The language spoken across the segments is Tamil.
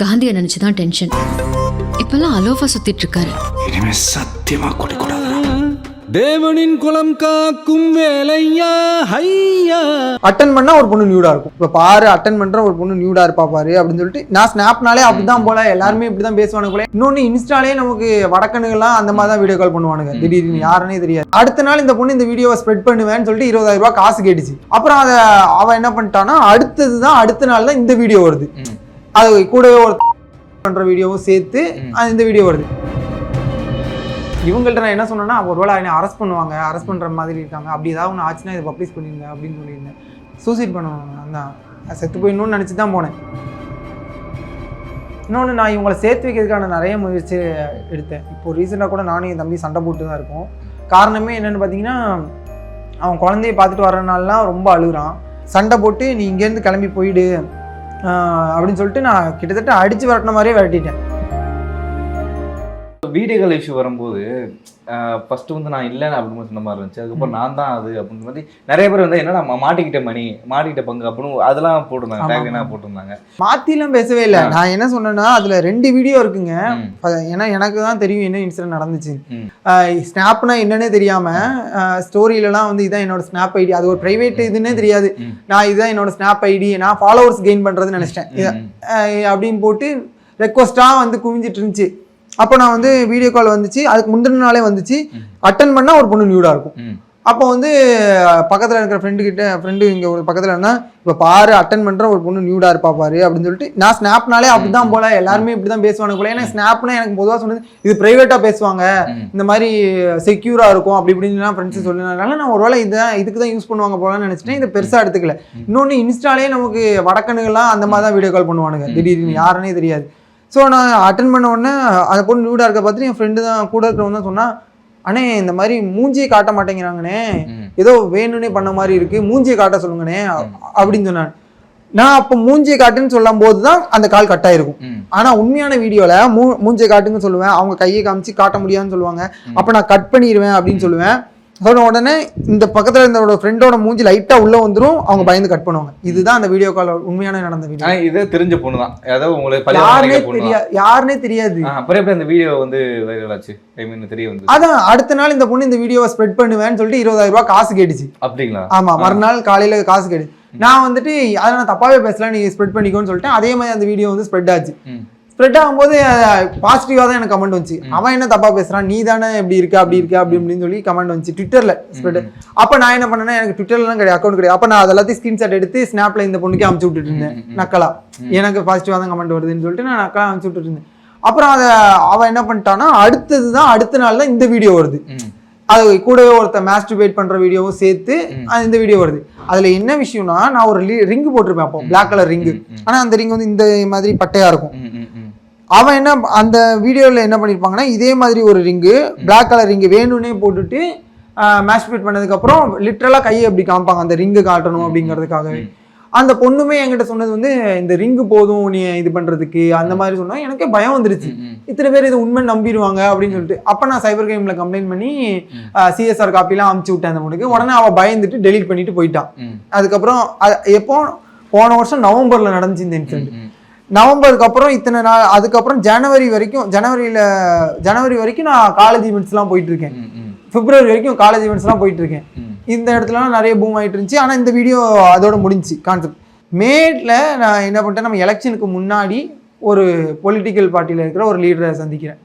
காந்தியை நினைச்சு தான் டென்ஷன் இப்பெல்லாம் அலோஃபா சுத்திட்டு இருக்காரு. இனிமே சத்தியமா குடிக்கூடாது தேவனின் குலம் காக்கும் வேலையா ஹையா. அட்டன் பண்ணா ஒரு பொண்ணு நியூடா இருக்கும். இப்ப பாரு அட்டன் பண்ற ஒரு பொண்ணு நியூடா இருப்பா பாரு அப்படின்னு சொல்லிட்டு நான் ஸ்னாப்னாலே அப்படிதான் போல எல்லாருமே இப்படிதான் பேசுவானுங்க போல. இன்னொன்னு இன்ஸ்டாலே நமக்கு வடக்கணுகள்லாம் அந்த மாதிரி தான் வீடியோ கால் பண்ணுவானுங்க. திடீர்னு யாருன்னே தெரியாது. அடுத்த நாள் இந்த பொண்ணு இந்த வீடியோவை ஸ்ப்ரெட் பண்ணுவேன்னு சொல்லிட்டு இருபதாயிரம் ரூபாய் காசு கேட்டுச்சு. அப்புறம் அதை அவன் என்ன பண்ணிட்டான்னா அடுத்தது தான் அடுத்த நாள் தான் இந்த வீடியோ வருது. அது கூடவே ஒரு பண்ற வீடியோவும் சேர்த்து அது இந்த வீடியோ வருது. இவங்கள்ட்ட நான் என்ன சொன்னேன்னா ஒருவேளை என்னை அரெஸ்ட் பண்ணுவாங்க அரெஸ்ட் பண்ணுற மாதிரி இருக்காங்க அப்படி ஏதாவது ஒன்று ஆச்சுன்னா இதை பப்ளிஷ் பண்ணிருங்க அப்படின்னு சொல்லியிருந்தேன். சூசைட் பண்ணுவாங்க அந்த செத்து போயிடணும்னு நினச்சி தான் போனேன். இன்னொன்று நான் இவங்களை சேர்த்து வைக்கிறதுக்கான நிறைய முயற்சி எடுத்தேன். இப்போ ரீசெண்டாக கூட நானும் என் தம்பி சண்டை போட்டு தான் இருக்கோம். காரணமே என்னென்னு பார்த்தீங்கன்னா அவன் குழந்தைய பார்த்துட்டு வரனாலாம் ரொம்ப அழுகுறான். சண்டை போட்டு நீ இங்கேருந்து கிளம்பி போயிடு. அப்படின்னு சொல்லிட்டு நான் கிட்டத்தட்ட அடித்து விரட்டின மாதிரியே விரட்டிட்டேன். வீடியோகள் இஷ்யூ வரும்போது ஃபர்ஸ்ட் வந்து நான் இல்லைன்னு அப்படின்னு சொன்ன மாதிரி இருந்துச்சு. அதுக்கப்புறம் நான் தான் அது அப்படின்ற மாதிரி நிறைய பேர் வந்து என்னடா மாட்டிக்கிட்ட மணி மாட்டிக்கிட்ட பங்கு அப்படின்னு அதெல்லாம் போட்டிருந்தாங்க என்ன. போட்டிருந்தாங்க. மாத்திலாம் பேசவே இல்லை. நான் என்ன சொன்னேன்னா அதுல ரெண்டு வீடியோ இருக்குங்க. ஏன்னா எனக்கு தான் தெரியும் என்ன இன்சிடென்ட் நடந்துச்சு. ஸ்னாப்னா என்னன்னே தெரியாம ஸ்டோரியிலலாம் வந்து இதான் என்னோட ஸ்னாப் ஐடி அது ஒரு பிரைவேட் இதுன்னே தெரியாது. நான் இதுதான் என்னோட ஸ்னாப் ஐடி நான் ஃபாலோவர்ஸ் கெயின் பண்றதுன்னு நினைச்சிட்டேன். அப்படின்னு போட்டு ரெக்வஸ்ட்டாக வந்து குவிஞ்சிட்டு இருந்துச்சு. அப்போ நான் வந்து வீடியோ கால் வந்துச்சு. அதுக்கு முந்தின நாளே வந்துச்சு. அட்டன் பண்ணா ஒரு பொண்ணு நியூடா இருக்கும். அப்போ வந்து பக்கத்தில் இருக்கிற ஃப்ரெண்டு கிட்ட ஃப்ரெண்டு இங்கே ஒரு பக்கத்தில் இருந்தா இப்போ பாரு அட்டன் பண்ணுற ஒரு பொண்ணு நியூடா இருப்பா பாரு அப்படின்னு சொல்லிட்டு நான் ஸ்னாப்னாலே அப்படிதான் போல எல்லாருமே இப்படி தான் பேசுவானுங்க போல. ஏன்னா ஸ்னாப்னா எனக்கு பொதுவாக சொன்னது இது ப்ரைவேட்டாக பேசுவாங்க. இந்த மாதிரி செக்யூராக இருக்கும் அப்படி இப்படின்னு ஃப்ரெண்ட்ஸ் சொல்லினால நான் ஒருவேளை இதான் இதுக்கு தான் யூஸ் பண்ணுவாங்க போலன்னு நினச்சிட்டேன். இதை பெருசாக எடுத்துக்கல. இன்னொன்று இன்ஸ்டாலே நமக்கு வடக்கணுகள்லாம் அந்த மாதிரி தான் வீடியோ கால் பண்ணுவானுங்க. திடீர்னு யாருன்னே தெரியாது. ஸோ நான் அட்டன் பண்ண உடனே அந்த பொண்ணு நியூடாக இருக்க பார்த்துட்டு என் ஃப்ரெண்டு தான் கூட இருக்கிறவங்க தான் சொன்னா அண்ணே இந்த மாதிரி மூஞ்சியை காட்ட மாட்டேங்கிறாங்கண்ணே. ஏதோ வேணும்னே பண்ண மாதிரி இருக்கு. மூஞ்சியை காட்ட சொல்லுங்கண்ணே. அப்படின்னு சொன்னான். நான் அப்போ மூஞ்சியை காட்டுன்னு சொல்லும் போது தான் அந்த கால் கட் ஆயிருக்கும். ம், ஆனா உண்மையான வீடியோல மூ மூஞ்சியை காட்டுன்னு சொல்லுவேன். அவங்க கையை காமிச்சு காட்ட முடியாதுன்னு சொல்லுவாங்க. அப்ப நான் கட் பண்ணிடுவேன் அப்படின்னு சொல்லுவேன். சொன்ன உடனே இந்த பக்கத்துல இருந்தோட ஃப்ரெண்டோட மூஞ்சி லைட்டா உள்ள வந்துரும் அவங்க பயந்து கட் பண்ணுவாங்க. இதுதான் அந்த வீடியோ கால் உண்மையான நடந்த வீடியோ இது தெரிஞ்ச பொண்ணு தான். அதாவது உங்களுக்கு யாருனே. தெரியாது யாருனே தெரியாது. அப்புறம் அந்த வீடியோ வந்து வைரல் ஆச்சு? ஐ மீன் தெரிய வந்து அதான் அடுத்த நாள் இந்த பொண்ணு இந்த வீடியோவை ஸ்ப்ரெட் பண்ணுவேன்னு சொல்லிட்டு இருபதாயிரம் ரூபாய் காசு கேட்டுச்சு. அப்படிங்களா? ஆமா மறுநாள் காலையில காசு கேட்டுச்சு நான் வந்துட்டு அதை நான் தப்பாவே பேசல நீ ஸ்ப்ரெட் பண்ணிக்கோன்னு சொல்லிட்டேன் அதே மாதிரி அந்த வீடியோ வந்து ஸ்ப்ரெட் ஆச்சு. ஸ்ப்ரெட் ஆகும்போது பாசிட்டிவாக தான் எனக்கு கமெண்ட் வந்துச்சு. அவன் என்ன தப்பா பேசுறான்? நீ தானே இப்படி இருக்க அப்படி இருக்க அப்படி இப்படின்னு சொல்லி கமெண்ட் வந்துச்சு. ட்விட்டர்ல ஸ்ப்ரெட் அப்போ நான் என்ன பண்ணேன்னா எனக்கு ட்விட்டர்லாம் கிடையாது அக்கௌண்ட் கிடையாது. அப்போ நான் அதெல்லாத்தையும் ஸ்கிரீன்ஷாட் எடுத்து ஸ்னாப்ல இந்த பொண்ணுக்கு அமுச்சு விட்டுட்டு இருந்தேன். நக்கலா. எனக்கு பாசிட்டிவாக தான் கமெண்ட் வருதுன்னு சொல்லிட்டு நான் நக்கலா அமுச்சு விட்டுட்டு இருந்தேன். அப்புறம் அதை அவன் என்ன பண்ணிட்டான்னா அடுத்தது தான் அடுத்த நாள் தான் இந்த வீடியோ வருது. அது கூடவே ஒருத்தர் மாஸ்டர்பேட் பண்ற வீடியோவும் சேர்த்து இந்த வீடியோ வருது. அதுல என்ன விஷயம்னா நான் ஒரு ரிங் போட்டிருப்பேன் அப்போ Black கலர் ரிங்கு ஆனா அந்த ரிங் வந்து இந்த மாதிரி பட்டையா இருக்கும். அவன் என்ன அந்த வீடியோவில் என்ன பண்ணியிருப்பாங்கன்னா இதே மாதிரி ஒரு ரிங்கு Black கலர் ரிங்கு வேணும்னே போட்டுட்டு மேஸ்பேட் பண்ணதுக்கப்புறம் லிட்ரலாக கையை எப்படி காமிப்பாங்க. அந்த ரிங்கு காட்டணும் அப்படிங்கிறதுக்காகவே அந்த பொண்ணுமே என்கிட்ட சொன்னது வந்து இந்த ரிங்கு போதும் நீ இது பண்ணுறதுக்கு அந்த மாதிரி சொன்னா எனக்கே பயம் வந்துருச்சு. இத்தனை பேர் இது உண்மை நம்பிடுவாங்க அப்படின்னு சொல்லிட்டு. அப்போ நான் சைபர் கிரைமில் கம்ப்ளைண்ட் பண்ணி சிஎஸ்ஆர் காப்பிலாம் அமுச்சு விட்டேன் அந்த பொண்ணுக்கு. உடனே அவள் பயந்துட்டு டெலீட் பண்ணிட்டு போயிட்டான் அதுக்கப்புறம் அது எப்போ போன வருஷம் நவம்பரில் நடந்துச்சு இந்த இன்சிடென்ட் நவம்பருக்கு அப்புறம் இத்தனை நாள் அதுக்கப்புறம் ஜனவரி வரைக்கும் ஜனவரியில் ஜனவரி வரைக்கும் நான் காலேஜ் ஈவெண்ட்ஸ்லாம் போயிட்டு இருக்கேன் பிப்ரவரி வரைக்கும் காலேஜ் ஈவெண்ட்ஸ்லாம் போயிட்டு இருக்கேன். இந்த இடத்துலலாம் நிறைய பூம் ஆயிட்டு இருந்துச்சு. ஆனால் இந்த வீடியோ அதோட முடிஞ்சுச்சு கான்செப்ட் மேட்ல நான் என்ன பண்ணிட்டேன் நம்ம எலெக்ஷனுக்கு முன்னாடி ஒரு பொலிட்டிக்கல் பார்ட்டியில் இருக்கிற ஒரு லீடரை சந்திக்கிறேன்.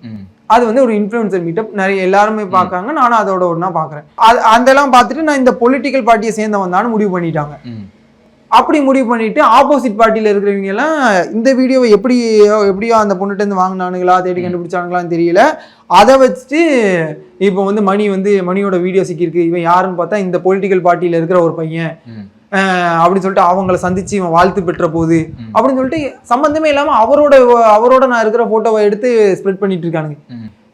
அது வந்து ஒரு இன்ஃப்ளூயன்சர் மீட்டப் நிறைய எல்லாருமே பார்க்காங்க. நானும் அதோட ஒன்றா பார்க்குறேன். அது அதெல்லாம் பார்த்துட்டு நான் இந்த பொலிட்டிக்கல் பார்ட்டியை சேர்ந்தவன் தான் முடிவு பண்ணிட்டாங்க. அப்படி முடிவு பண்ணிட்டு ஆப்போசிட் பார்ட்டியில் இருக்கிறவங்க எல்லாம் இந்த வீடியோவை எப்படி எப்படியோ அந்த பொண்ணுகிட்ட இருந்து வாங்கினானுங்களா தேடி கண்டுபிடிச்சானுங்களான்னு தெரியல. அதை வச்சுட்டு இப்போ வந்து மணி வந்து மணியோட வீடியோ சிக்கியிருக்கு. இவன் யாருன்னு பார்த்தா இந்த பொலிட்டிக்கல் பார்ட்டியில் இருக்கிற ஒரு பையன். அப்படின்னு சொல்லிட்டு அவங்கள சந்திச்சு இவன் வாழ்த்து பெற்ற போது. அப்படின்னு சொல்லிட்டு சம்பந்தமே இல்லாம அவரோட அவரோட நான் இருக்கிற போட்டோவை எடுத்து ஸ்ப்ரெட் பண்ணிட்டு இருக்கானுங்க.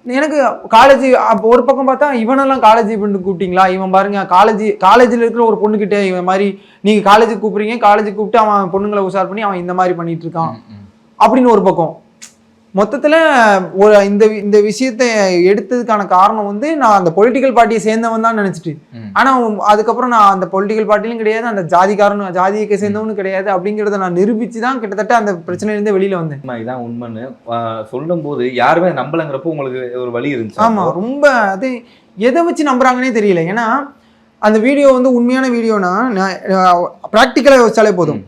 எனக்கு காலேஜ் அப்போ ஒரு பக்கம் பார்த்தா இவனெல்லாம் காலேஜ் பண்ணி கூப்பிட்டீங்களா? இவன் பாருங்க காலேஜ் காலேஜில் இருக்கிற ஒரு பொண்ணுகிட்ட இவன் மாதிரி நீங்க காலேஜுக்கு கூப்பிடுறீங்க காலேஜுக்கு கூப்பிட்டு அவன் பொண்ணுங்களை உஷார் பண்ணி அவன் இந்த மாதிரி பண்ணிட்டு இருக்கான். அப்படின்னு ஒரு பக்கம். மொத்தத்துல ஒரு இந்த இந்த விஷயத்தை எடுத்ததுக்கான காரணம் வந்து நான் அந்த பொலிட்டிக்கல் பார்ட்டியை சேர்ந்தவன் தான் நினைச்சிட்டு ம். ஆனா அதுக்கப்புறம் நான் அந்த பொலிட்டிக்கல் பார்ட்டிலும் கிடையாது அந்த ஜாதிக்காரனும் ஜாதியை சேர்ந்தவனும் கிடையாது அப்படிங்கிறத நான் நிரூபிச்சு தான் கிட்டத்தட்ட அந்த பிரச்சனையிலேருந்து வெளியில வந்தேன். இதான் உண்மைன்னு சொல்லும் போது யாருமே நம்பலங்கிறப்போ உங்களுக்கு ஒரு வழி இருந்துச்சு. ஆமா ரொம்ப அது எதை வச்சு நம்புறாங்கன்னே தெரியல. ஏன்னா அந்த வீடியோ வந்து உண்மையான வீடியோனா நான் ப்ராக்டிக்கலாக யோசிச்சாலே போதும்.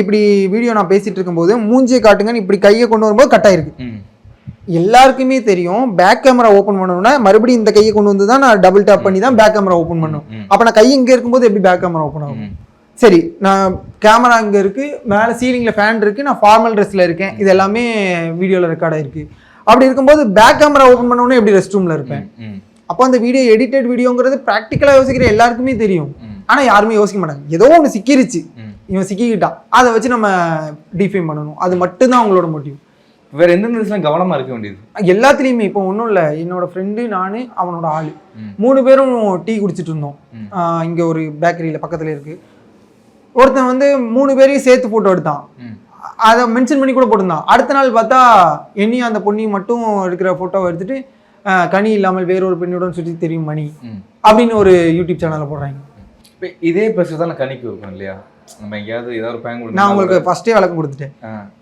இப்படி வீடியோ நான் பேசிட்டு இருக்கும்போது மூஞ்சியை காட்டுங்கன்னு இப்படி கையை கொண்டு வரும்போது கட் ஆயிருக்கு ம். எல்லாருக்குமே தெரியும் பேக் கேமரா ஓப்பன் பண்ணணும்னா மறுபடியும் இந்த கையை கொண்டு வந்து தான் நான் டபுள் டேப் பண்ணி தான் பேக் கேமரா ஓப்பன் பண்ணும். அப்போ நான் கை இங்கே இருக்கும்போது எப்படி பேக் கேமரா ஓப்பன் ஆகும். சரி நான் கேமரா இங்கே இருக்கு மேலே சீலிங்கில் ஃபேன் இருக்கு நான் ஃபார்மல் ட்ரெஸ்ல இருக்கேன் இது எல்லாமே வீடியோவில் ரெக்கார்ட் ஆயிருக்கு அப்படி இருக்கும்போது பேக் கேமரா ஓப்பன் பண்ணோன்னே எப்படி ரெஸ்ட் ரூமில் இருப்பேன். அப்போ அந்த வீடியோ எடிட்டட் வீடியோங்கிறது ப்ராக்டிக்கலாக யோசிக்கிற எல்லாருக்குமே தெரியும். ஆனால் யாருமே யோசிக்க மாட்டாங்க ஏதோ ஒன்று சிக்கிருச்சு. இவன் சிக்கிக்கிட்டான் அதை வச்சு நம்ம டிஃபைன் பண்ணணும். அது மட்டும்தான் அவங்களோட மோட்டிவ் வேற எந்தெந்த விஷயம் கவனமா இருக்க வேண்டியது? எல்லாத்துலேயுமே இப்போ ஒன்றும் இல்லை. என்னோட ஃப்ரெண்டு நான் அவனோட ஆள். மூணு பேரும் டீ குடிச்சிட்டு இருந்தோம். இங்கே ஒரு பேக்கரியில் பக்கத்தில் இருக்கு. ஒருத்தன் வந்து மூணு பேரையும் சேர்த்து ஃபோட்டோ எடுத்தான். அதை மென்ஷன் பண்ணி கூட போட்டிருந்தான். அடுத்த நாள் பார்த்தா என்னையும் அந்த பொண்ணையும் மட்டும் இருக்கிற ஃபோட்டோவை எடுத்துட்டு கனி இல்லாமல் வேறொரு பெண்ணுடன் சுற்றி தெரியும் மணி. அப்படின்னு ஒரு யூடியூப் சேனலில் போடுறாங்க. இதே பிரச்சனை தான் கணிக்கு இருக்கும் இல்லையா? நம்ம எங்கேயாவது ஏதாவது பயன் நான் உங்களுக்கு ஃபர்ஸ்டே விளக்கம் கொடுத்துட்டேன்.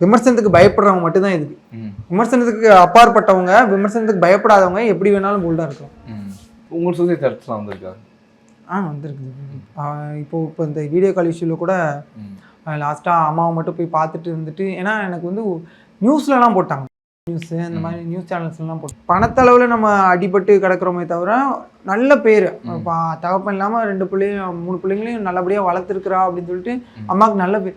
விமர்சனத்துக்கு பயப்படுறவங்க மட்டும்தான் இதுக்கு ம். விமர்சனத்துக்கு அப்பாற்பட்டவங்க விமர்சனத்துக்கு பயப்படாதவங்க எப்படி வேணாலும் போல்டாக இருக்கலாம் ம். உங்களுக்கு சூசைட் தடுத்துலாம் வந்திருக்கா ஆ வந்திருக்குது இப்போ இப்போ இந்த வீடியோ கால் இஷ்யூவில் கூட. லாஸ்ட்டாக அம்மாவை மட்டும் போய் பார்த்துட்டு இருந்துட்டு ஏன்னா எனக்கு வந்து நியூஸ்லலாம் போட்டாங்க நியூஸ் இந்த மாதிரி நியூஸ் சேனல்ஸ்லாம் போட்டு. பணத்தளவில் நம்ம அடிபட்டு கிடக்குறோமே தவிர நல்ல பேர். இப்போ தகப்பன் இல்லாமல் ரெண்டு பிள்ளையும் மூணு பிள்ளைங்களையும் நல்லபடியாக வளர்த்துருக்குறா அப்படின்னு சொல்லிட்டு அம்மாவுக்கு நல்ல பேர்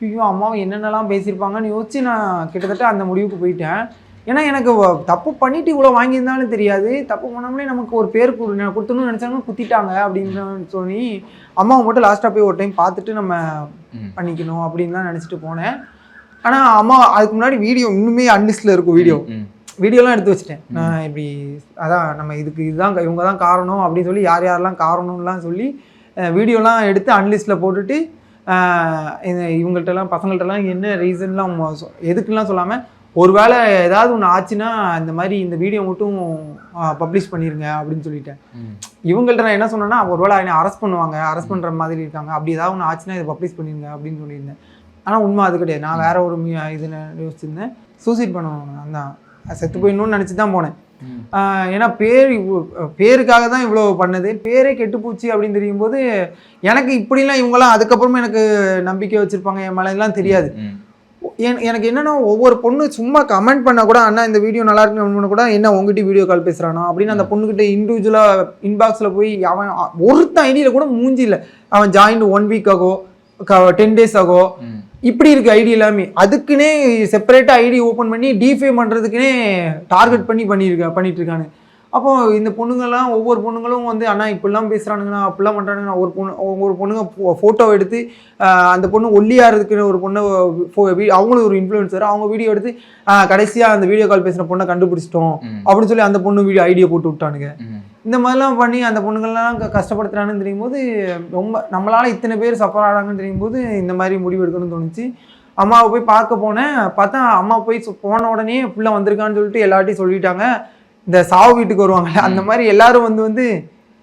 ஐயோ அம்மாவை என்னென்னலாம் பேசியிருப்பாங்கன்னு யோசிச்சு நான் கிட்டத்தட்ட அந்த முடிவுக்கு போயிட்டேன். ஏன்னா எனக்கு தப்பு பண்ணிட்டு இவ்வளோ வாங்கியிருந்தாலும் தெரியாது. தப்பு பண்ணாமலே நமக்கு ஒரு பேர் கொடு- கொடுத்தணும்னு நினச்சாங்க குத்திட்டாங்க அப்படின்னு சொல்லி அம்மாவை மட்டும் லாஸ்ட்டாக போய் ஒரு டைம் பார்த்துட்டு நம்ம. பண்ணிக்கணும் அப்படின்னு தான் நினச்சிட்டு போனேன். ஆனால் அம்மா அதுக்கு முன்னாடி வீடியோ இன்னுமே அன்லிஸ்டில் இருக்கும் வீடியோ. வீடியோலாம் எடுத்து வச்சுட்டேன். நான் இப்படி அதான் நம்ம இதுக்கு இதுதான் இவங்க தான் காரணம் அப்படின்னு சொல்லி யார் யாரெல்லாம் காரணம்லாம் சொல்லி வீடியோலாம் எடுத்து அன்லிஸ்ட்டில் போட்டுட்டு இவங்கள்ட்டலாம் பசங்கள்ட்டலாம் என்ன ரீசன்லாம் எதுக்குலாம் சொல்லாமல் ஒருவேளை ஏதாவது ஒன்று ஆச்சுன்னா இந்த மாதிரி இந்த வீடியோ மட்டும் பப்ளிஷ் பண்ணிருங்க அப்படின்னு சொல்லிட்டேன். இவங்கள்ட்ட நான் என்ன சொன்னேன்னா ஒருவேளை என்னை அரெஸ்ட் பண்ணுவாங்க அரெஸ்ட் பண்ணுற மாதிரி இருக்காங்க அப்படி ஏதாவது ஒன்று ஆச்சுன்னா இதை பப்ளிஷ் பண்ணிருங்க அப்படின்னு சொல்லியிருந்தேன். ஆனால் உண்மை அது கிடையாது. நான் வேற ஒரு மி- இது நான் யோசிச்சிருந்தேன். சூசைட் பண்ணுவாங்க. நான் தான் செத்து போயிடணும்னு நினச்சி தான் போனேன். ஏன்னா பேர் பேருக்காக தான் இவ்வளோ பண்ணது. பேரே கெட்டு போச்சு அப்படின்னு தெரியும் போது எனக்கு இப்படிலாம் இவங்கெல்லாம் அதுக்கப்புறமா எனக்கு நம்பிக்கை வச்சுருப்பாங்க. என் மேலாம் தெரியாது. எனக்கு என்னன்னா ஒவ்வொரு பொண்ணு சும்மா கமெண்ட் பண்ண கூட அண்ணா இந்த வீடியோ நல்லா இருக்கு comment பண்ண கூட என்ன உங்ககிட்ட வீடியோ கால் பேசுறானோ? அப்படின்னு அந்த பொண்ணுகிட்ட இண்டிவிஜுவலா இன்பாக்ஸ்ல போய் அவன் ஒருத்தன் ஐடியில கூட மூஞ்சி இல்ல. அவன் join one week ago ten days ago. இப்படி இருக்கு ஐடி எல்லாமே. அதுக்குன்னே செப்பரேட்டா ஐடி ஓபன் பண்ணி டிஃபை பண்றதுக்குனே டார்கெட் பண்ணி பண்ணியிருக்க பண்ணிட்டு இருக்கானு அப்போ இந்த பொண்ணுங்கெல்லாம் ஒவ்வொரு பொண்ணுங்களும் வந்து அண்ணா இப்படிலாம் பேசுறானுங்கண்ணா அப்படிலாம் பண்றானுங்கண்ணா. ஒரு பொண்ணு ஒவ்வொரு பொண்ணுங்க ஃபோட்டோ எடுத்து அந்த பொண்ணு ஒல்லியாக இருக்கிற ஒரு பொண்ணு அவங்களும் ஒரு இன்ஃப்ளூயன்சர் அவங்க வீடியோ எடுத்து ஆஹ் கடைசியா அந்த வீடியோ கால் பேசுன பொண்ணை கண்டுபிடிச்சிட்டோம். அப்படின்னு சொல்லி அந்த பொண்ணு வீடியோ ஐடியா போட்டு விட்டானுங்க. இந்த மாதிரிலாம் பண்ணி அந்த பொண்ணுங்கள்லாம் க- கஷ்டப்படுத்துறான்னு தெரியும் போது ரொம்ப நம்மளால இத்தனை பேர் சஃபர் ஆகிறாங்கன்னு தெரியும் போது இந்த மாதிரி முடிவு எடுக்கணும்னு தோணுச்சு. அம்மாவை போய் பார்க்க போனேன். பார்த்தா அம்மா போய் போன உடனே புள்ள வந்திருக்கான்னு சொல்லிட்டு எல்லார்ட்டையும் சொல்லிட்டாங்க. இந்த சாவு வீட்டுக்கு வருவாங்கல்ல அந்த மாதிரி எல்லாரும் வந்து வந்து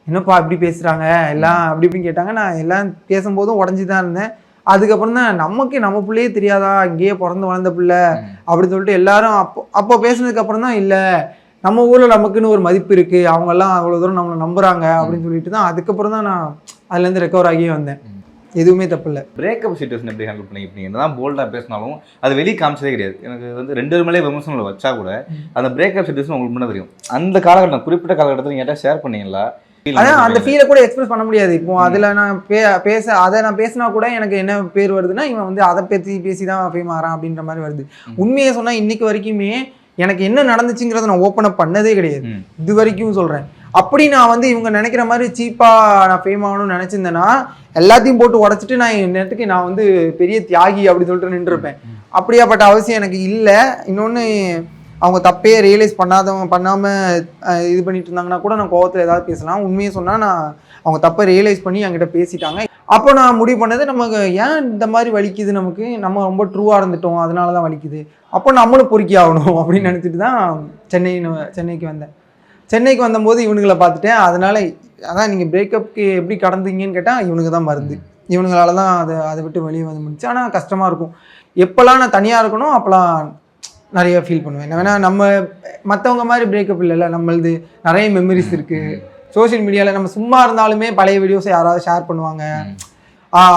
என்னப்பா இப்படி பேசுறாங்க? எல்லாம் அப்படி இப்படின்னு கேட்டாங்க. நான் எல்லாம் பேசும்போதும் உடஞ்சி தான் இருந்தேன். அதுக்கப்புறம் தான் நமக்கு நம்ம பிள்ளையே தெரியாதா? இங்கேயே பிறந்து வளர்ந்த பிள்ளை அப்படின்னு சொல்லிட்டு எல்லாரும் அப்போ அப்போ பேசுனதுக்கு அப்புறம் தான் இல்லை நம்ம ஊர்ல நமக்குன்னு ஒரு மதிப்பு இருக்கு. அவங்க எல்லாம் அவ்வளவு தூரம் நம்மளை நம்புறாங்க அப்படின்னு சொல்லிட்டு தான் அதுக்கப்புறம் தான் நான் அதுல இருந்து ரெக்கவர் ஆகியே வந்தேன். எதுவுமே தப்பு இல்லை பிரேக்கப் சுச்சுவேஷன் எப்படி ஹேண்டில் பண்ணி இப்போ என்னதான் போல்டாக பேசினாலும் அது வெளியே காமிச்சதே கிடையாது. எனக்கு வந்து ரெண்டு மேலே விமர்சனங்களை வச்சா கூட அந்த பிரேக்கப் சுச்சுவேஷன் உங்களுக்கு முன்ன தெரியும். அந்த காலகட்டம் குறிப்பிட்ட காலகட்டத்தில் நீங்கள் ஷேர் பண்ணீங்களா? அதான் அந்த ஃபீலை கூட எக்ஸ்பிரஸ் பண்ண முடியாது. இப்போ அதுல நான் பே பேச அதை நான் பேசினா கூட எனக்கு என்ன பேர் வருதுன்னா இவன் வந்து அதை பேசி பேசி தான் ஃபேம் ஆகிறான் அப்படின்ற மாதிரி வருது. உண்மையை சொன்னா இன்னைக்கு வரைக்குமே எனக்கு என்ன நடந்துச்சுங்கிறத நான் ஓப்பன் அப் பண்ணதே கிடையாது. இது வரைக்கும் சொல்றேன். அப்படி நான் வந்து இவங்க நினைக்கிற மாதிரி சீப்பா நான் ஃபேம் ஆகணும்னு நினைச்சிருந்தேன்னா எல்லாத்தையும் போட்டு உடச்சிட்டு நான் நேரத்துக்கு நான் வந்து பெரிய தியாகி அப்படின்னு சொல்லிட்டு நின்றுருப்பேன். அப்படியாப்பட்ட அவசியம் எனக்கு இல்லை. இன்னொன்று அவங்க தப்பே ரியலைஸ் பண்ணாதவங்க பண்ணாமல் இது பண்ணிட்டு இருந்தாங்கன்னா கூட நான் கோவத்தில் ஏதாவது பேசலாம். உண்மையை சொன்னால் நான் அவங்க தப்பை ரியலைஸ் பண்ணி என்கிட்ட பேசிட்டாங்க. அப்போ நான் முடிவு பண்ணது நமக்கு ஏன் இந்த மாதிரி வலிக்குது நமக்கு? நம்ம ரொம்ப ட்ரூவாக இருந்துட்டோம் அதனால தான் வலிக்குது. அப்போ நம்மளும் பொறுக்கி ஆகணும் அப்படின்னு நினச்சிட்டு தான் சென்னை சென்னைக்கு வந்தேன். சென்னைக்கு வந்தபோது இவனுங்களை பார்த்துட்டேன். அதனால் அதான் நீங்கள் பிரேக்கப்புக்கு எப்படி கடந்தீங்கன்னு கேட்டால் இவனுக்கு தான் மருந்து. இவனுங்களால தான் அதை அதை விட்டு வெளியே வந்து முடிச்சு. ஆனால் கஷ்டமாக இருக்கும். எப்போல்லாம் நான் தனியாக இருக்கணும் அப்போல்லாம் நிறைய ஃபீல் பண்ணுவேன். ஏன்னா நம்ம மற்றவங்க மாதிரி பிரேக்கப் இல்லைல்ல நம்மளது நிறைய மெமரிஸ் இருக்குது சோஷியல் மீடியாவில் நம்ம சும்மா இருந்தாலுமே பழைய வீடியோஸை யாராவது ஷேர் பண்ணுவாங்க.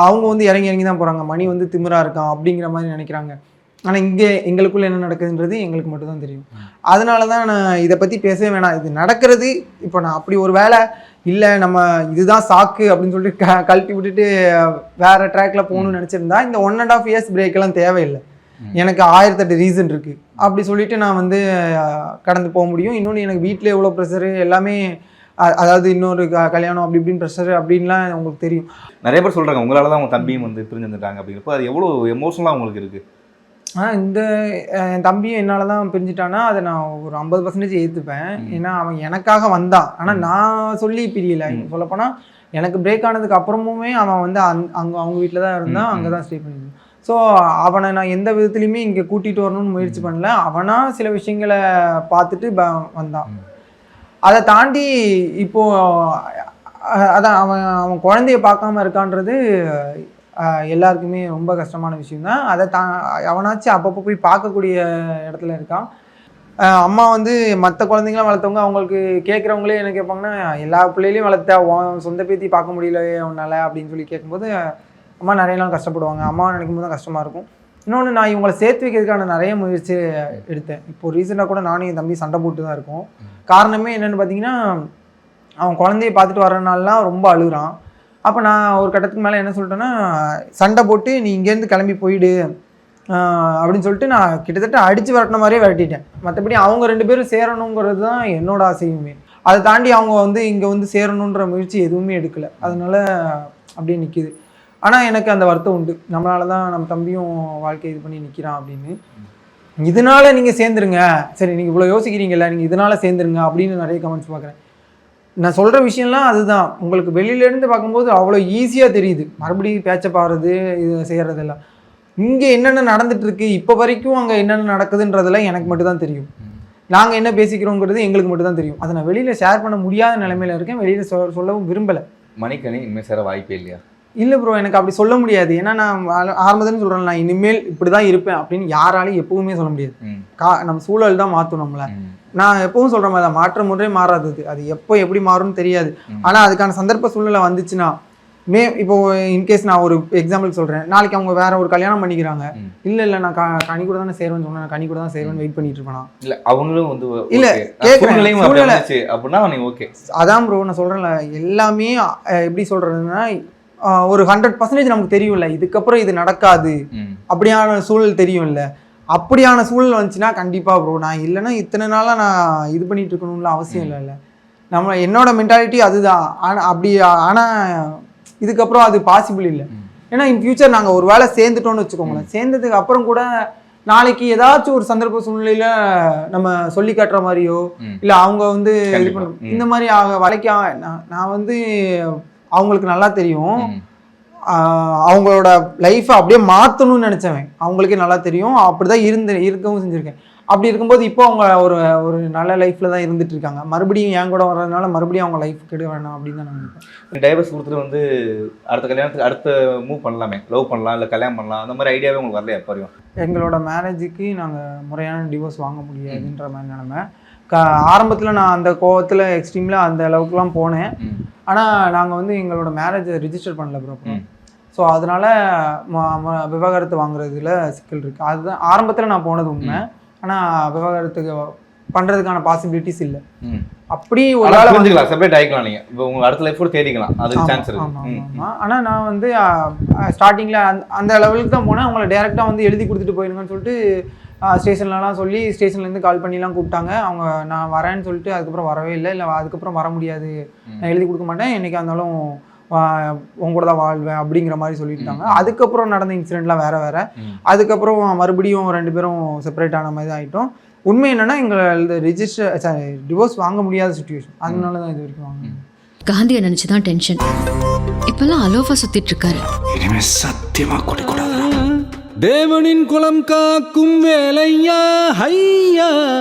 அவங்க வந்து இறங்கி இறங்கி தான் போகிறாங்க மணி வந்து திமிரா இருக்கான் அப்படிங்கிற மாதிரி நினைக்கிறாங்க. ஆனால் இங்கே எங்களுக்குள்ள என்ன நடக்குதுன்றது எங்களுக்கு மட்டும் தான் தெரியும். அதனால தான் நான் இதை பற்றி பேசவே வேணாம். இது நடக்கிறது. இப்போ நான் அப்படி ஒரு வேலை இல்லை நம்ம இதுதான் சாக்கு அப்படின்னு சொல்லிட்டு க கழட்டி விட்டுட்டு வேற ட்ராக்ல போகணும்னு நினச்சிருந்தா இந்த one and half years break எல்லாம் தேவையில்லை. எனக்கு ஆயிரத்தெட்டு ரீசன் இருக்கு. அப்படி சொல்லிட்டு நான் வந்து கடந்து போக முடியும். இன்னொன்று எனக்கு வீட்டில் எவ்வளோ ப்ரெஷரு எல்லாமே அதாவது இன்னொரு கல்யாணம் அப்படி இப்படின்னு ப்ரெஷர் அப்படின்லாம் உங்களுக்கு தெரியும். நிறைய பேர் சொல்றாங்க உங்களால தான் உங்க தம்பியும் வந்து பிரிஞ்சு வந்துட்டாங்க அப்படிங்கிறப்போ அது எவ்வளவு எமோஷனலா உங்களுக்கு இருக்கு? ஆனால் இந்த என் தம்பியும் என்னால் தான் பிரிஞ்சுட்டானா அதை நான் ஒரு ஐம்பது பர்சன்டேஜ் ஏற்றுப்பேன் ஏன்னா அவன் எனக்காக வந்தான் ஆனால் நான் சொல்லி பிரியல. சொல்லப்போனால் எனக்கு பிரேக் ஆனதுக்கு அப்புறமுமே அவன் வந்து அந் அங்கே அவங்க வீட்டில் தான் இருந்தான். அங்கே தான் ஸ்டே பண்ணியிருந்தான் ஸோ அவனை நான் எந்த விதத்துலையுமே இங்கே கூட்டிகிட்டு வரணும்னு முயற்சி பண்ணல. அவனா சில விஷயங்களை பார்த்துட்டு ப- வந்தான். அதை தாண்டி இப்போ அஹ், அதான் அவன் அவன் குழந்தைய பார்க்காம இருக்கான்றது எல்லாருக்குமே ரொம்ப கஷ்டமான விஷயம் தான் அதை தா அவனாச்சும் அப்பப்போ போய் பார்க்கக்கூடிய இடத்துல இருக்கான். அம்மா வந்து மற்ற குழந்தைங்களாம் வளர்த்தவங்க அவங்களுக்கு கேட்குறவங்களே என்ன கேட்பாங்கன்னா எல்லா பிள்ளைகளையும் வளர்த்த சொந்த பேத்தி பார்க்க முடியலையே உன்னால அப்படின்னு சொல்லி கேட்கும்போது அம்மா நிறைய நாள் கஷ்டப்படுவாங்க. அம்மா நினைக்கும் போது தான் கஷ்டமாக இருக்கும். இன்னொன்று நான் இவங்களை சேர்த்து வைக்கிறதுக்கான நிறைய முயற்சி எடுத்தேன். இப்போ ரீசெண்டாக கூட நானும் என் தம்பி சண்டை போட்டு தான் இருக்கோம். காரணமே என்னென்னு பார்த்தீங்கன்னா அவன் குழந்தைய பார்த்துட்டு வரனாலாம் ரொம்ப அழுகுறான். அப்போ நான் ஒரு கட்டத்துக்கு மேலே என்ன சொல்லிட்டேன்னா சண்டை போட்டு நீ இங்கேருந்து கிளம்பி போயிடு. அப்படின்னு சொல்லிட்டு நான் கிட்டத்தட்ட அடித்து விரட்டின மாதிரியே விரட்டிட்டேன். மற்றபடி அவங்க ரெண்டு பேரும் சேரணுங்கிறது தான் என்னோட ஆசையுமே. அதை தாண்டி அவங்க வந்து இங்கே வந்து சேரணுன்ற முயற்சி எதுவுமே எடுக்கலை. அதனால் அப்படியே நிற்கிது ஆனால் எனக்கு அந்த வருத்தம் உண்டு. நம்மளால தான் நம்ம தம்பியும் வாழ்க்கை இது பண்ணி நிற்கிறான் அப்படின்னு. இதனால நீங்கள் சேர்ந்துருங்க. சரி நீங்கள் இவ்வளோ யோசிக்கிறீங்கல்ல நீங்கள் இதனால சேர்ந்துருங்க அப்படின்னு நிறைய கமெண்ட்ஸ் பார்க்குறேன். நான் சொல்கிற விஷயம்லாம் அதுதான். உங்களுக்கு வெளியிலேருந்து பார்க்கும்போது அவ்வளோ ஈஸியாக தெரியுது. மறுபடியும் பேச்சை பாடுறது இது செய்கிறதெல்லாம் இங்கே என்னென்ன நடந்துட்டுருக்கு இப்போ வரைக்கும் அங்கே என்னென்ன நடக்குதுன்றதெல்லாம் எனக்கு மட்டும்தான் தெரியும். நாங்கள் என்ன பேசிக்கிறோங்கிறது எங்களுக்கு மட்டும்தான் தெரியும். அதை நான் வெளியில் ஷேர் பண்ண முடியாத நிலைமையில் இருக்கேன். வெளியில் சொ சொல்லவும் விரும்பலை. மணிக்கணி இனிமேல் சேர வாய்ப்பே இல்லையா? இல்லை ப்ரோ எனக்கு அப்படி சொல்ல முடியாது. ஏன்னா நான் ஆர- ஆரம்பத்துல சொல்கிறேன் நான் இனிமேல் இப்படி தான் இருப்பேன் அப்படின்னு யாராலையும் எப்பவுமே சொல்ல முடியாது. கா நம்ம சூழல் தான் மாற்றும் நம்மளை. நான் எப்பவும் சொல்கிற மாதிரி தான் மாற்றம் ஒன்றே மாறாதது அது. எப்போ எப்படி மாறும்னு தெரியாது. ஆனால் அதுக்கான சந்தர்ப்ப சூழ்நிலை வந்துச்சுன்னா மே இப்போ இன்கேஸ் நான் ஒரு எக்ஸாம்பிள் சொல்கிறேன் நாளைக்கு அவங்க வேற ஒரு கல்யாணம் பண்ணிக்கிறாங்க. இல்லை இல்லை நான் கனி கூட தானே சேருவேன்னு சொன்னேன். நான் கனி கூட தான் சேருவேன்னு வெயிட் பண்ணிட்டு இருப்பேனா? இல்ல அவங்களும் வந்து இல்ல. இருந்துச்சு அப்படின்னா ஓகே அதான் ப்ரோ நான் சொல்கிறேன்ல எல்லாமே எப்படி சொல்கிறதுன்னா ஒரு ஹண்ட்ரட் பர்சன்டேஜ் நமக்கு தெரியும்ல இதுக்கப்புறம் இது நடக்காது. அப்படியான சூழல் தெரியும்ல. அப்படியான சூழல் வந்துச்சுன்னா கண்டிப்பாக ப்ரோ நான் இல்லைன்னா இத்தனை நாளாக நான் இது பண்ணிட்டு இருக்கணும்ல அவசியம் இல்லைல்ல. நம்ம என்னோட மென்டாலிட்டி அதுதான். ஆனால் அப்படி ஆனால் இதுக்கப்புறம் அது பாசிபிள் இல்லை. ஏன்னா இன் ஃபியூச்சர் நாங்கள் ஒரு வேளை சேர்ந்துட்டோம்னு வச்சுக்கோங்களேன். சேர்ந்ததுக்கு அப்புறம் கூட நாளைக்கு ஏதாச்சும் ஒரு சந்தர்ப்ப சூழ்நிலையில நம்ம சொல்லி காட்டுற மாதிரியோ. இல்லை அவங்க வந்து இது கண்டிப்பா. பண்ண ம். இந்த மாதிரி ஆக வரைக்கும் நான் நான் வந்து அவங்களுக்கு நல்லா தெரியும். அவங்களோட லைஃப்பை அப்படியே மாற்றணும்னு நினச்சவன். அவங்களுக்கே நல்லா தெரியும். அப்படிதான் இருந்து இருக்கவும் செஞ்சுருக்கேன். அப்படி இருக்கும்போது இப்போ அவங்க ஒரு ஒரு நல்ல லைஃப்பில் தான் இருந்துட்டு இருக்காங்க. மறுபடியும் என் கூட வர்றதுனால மறுபடியும் அவங்க லைஃப் கெட வேணாம் அப்படின்னு தான் நான் நினைப்பேன். டைவர்ஸ் கொடுத்துட்டு வந்து அடுத்த கல்யாணத்துக்கு அடுத்த மூவ் பண்ணலாமே? லவ் பண்ணலாம் இல்ல கல்யாணம் பண்ணலாம்? அந்த மாதிரி ஐடியாவே உங்களுக்கு வரலையா எப்போ எங்களோட மேரேஜுக்கு நாங்கள் முறையான டிவோர்ஸ் வாங்க முடியாதுன்ற மாதிரி நிலமை. க ஆரம்பத்தில் நான் அந்த கோவத்தில் எக்ஸ்ட்ரீமில் அந்த அளவுக்குலாம் போனேன். ஆனால் நாங்கள் வந்து எங்களோட மேரேஜை ரிஜிஸ்டர் பண்ணல ப்ரோ. ஸோ அதனால விவாகரத்து வாங்குறதுல சிக்கல் இருக்குது அதுதான் ஆரம்பத்தில் நான் போனது உண்மை. ஆனால் விவாகரத்துக்கு பண்ணுறதுக்கான பாசிபிலிட்டிஸ் இல்லை. அப்படி ஒரு வந்து- புரிஞ்சுக்கலாம். செப்பரேட் ஆகிக்கலாம் நீங்க. இப்போ உங்க அடுத்த லைஃப் கூட தேடிக்கலாம். ஆமா, சான்ஸ் இருக்கு. ஆமா, ம், ஆமா, ஆமா. ஆனா நான் வந்து ஸ்டார்டிங்ல அந்த லெவலுக்கு தான் போனேன். அவங்கள டேரெக்டாக வந்து எழுதி கொடுத்துட்டு போயிருங்கன்னு சொல்லிட்டு ஸ்டேஷன்லலாம் சொல்லி ஸ்டேஷன்லேருந்து கால் பண்ணிலாம் கூப்பிட்டாங்க. அவங்க நான் வரேன்னு சொல்லிட்டு அதுக்கப்புறம் வரவே இல்லை. இல்லை அதுக்கப்புறம் வர முடியாது. நான் எழுதி கொடுக்க மாட்டேன். என்னைக்கா இருந்தாலும் உங்க கூட தான் வாழ்வேன் அப்படிங்கிற மாதிரி சொல்லிட்டாங்க. அதுக்கப்புறம் நடந்த இன்சிடென்ட்லாம் வேற வேற. அதுக்கப்புறம் மறுபடியும் ரெண்டு பேரும் செப்பரேட் ஆன மாதிரி தான் ஆயிட்டோம். உண்மை என்னன்னா எங்களை ரிஜிஸ்டர் சாரி டிவோர்ஸ் வாங்க முடியாத சுச்சுவேஷன் அதனால தான் இது வரைக்கும் வாங்க காந்தியை நினைச்சு தான் டென்ஷன் இப்பெல்லாம் அலோஃபா சுத்திட்டு இருக்காரு. இனிமே சத்தியமா குடிக்கூடாது. தேவனின் குலம் காக்கும் வேலையா ஹையா.